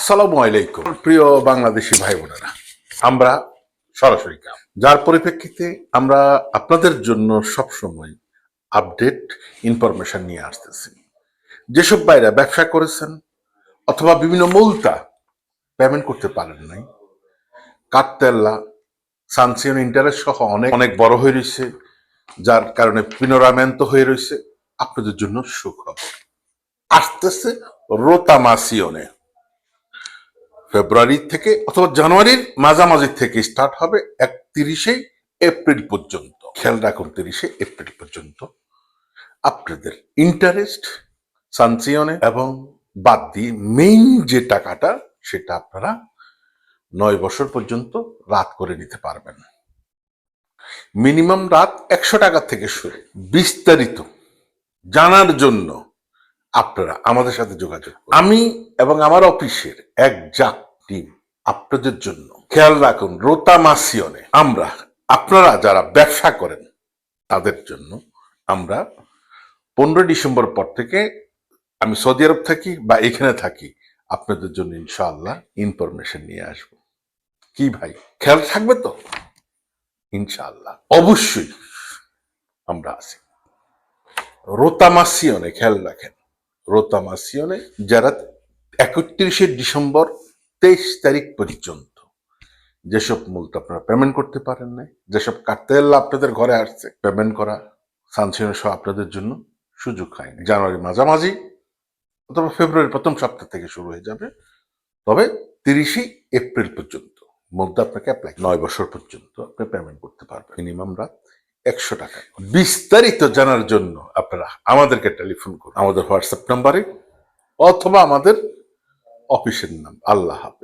আসসালামু আলাইকুম। প্রিয় বাংলাদেশি ভাই বোনেরা আমরা সরাসরি যার পরিপ্রেক্ষিতে আমরা আপনাদের জন্য সবসময় আপডেট ইনফরমেশন নিয়ে আসতেছি। যেসব বাইরা ব্যবসা করেছেন অথবা বিভিন্ন মূলতা পেমেন্ট করতে পারেন নাই কাটতেল্লা সানসিয়ন ইন্টারেস্ট সহ অনেক অনেক বড় হয়ে রয়েছে যার কারণে পিনোরামেন্ত হয়ে রয়েছে। আপনাদের জন্য সুখবর। আসতেছে রোতামাসিয়নে ফেব্রুয়ারি থেকে অথবা জানুয়ারির মাঝামাঝি থেকে স্টার্ট হবে একত্রিশে এপ্রিল পর্যন্ত। খেয়াল রাখুন তিরিশে এপ্রিল পর্যন্ত। আপনাদের ইন্টারেস্ট সানসিয়নে এবং বাদ দিয়ে মেইন যে টাকাটা, সেটা আপনারা নয় বছর পর্যন্ত রাত করে নিতে পারবেন। মিনিমাম রাত একশো টাকা থেকে শুরু। বিস্তারিত জানার জন্য আপনারা, আমাদের সাথে যোগাযোগ আমি এবং আমার অফিসের এক জাক টিম আপনাদের জন্য খেয়াল রাখুন রোতামাসিয়নে আমরা, আপনারা যারা ব্যবসা করেন, তাদের জন্য আমরা পনেরো ডিসেম্বর পর থেকে আমি সৌদি আরব থাকি বা এখানে থাকি, আপনাদের জন্য ইনশাআল্লাহ ইনফরমেশন নিয়ে আসব। কি ভাই, খেয়াল থাকবে তো? ইনশাআল্লাহ, অবশ্যই আমরা আছি। রোতামাসিয়নে খেয়াল রাখেন। রোতামাসিয়নে, যারা একত্রিশে ডিসেম্বর তেইশ তারিখ পর্যন্ত যেসব মূলত আপনারা পেমেন্ট করতে পারেন নাই, যেসব কার্তেল আপনাদের ঘরে আসছে পেমেন্ট করা সানসিয়ন সহ আপনাদের জন্য সুযোগ হয়নি জানুয়ারি মাঝামাঝি অথবা ফেব্রুয়ারির প্রথম সপ্তাহ থেকে শুরু হয়ে যাবে, তবে তিরিশে এপ্রিল পর্যন্ত মধ্যে আপনাকে অ্যাপ্লাই নয় বছর পর্যন্ত আপনি পেমেন্ট করতে পারবেন। মিনিমাম রাত একশো টাকা। বিস্তারিত জানার জন্য আপনারা আমাদেরকে টেলিফোন করুন। আমাদের হোয়াটসঅ্যাপ নাম্বারে অথবা আমাদের অফিসের নাম আল্লাহ হাফেজ।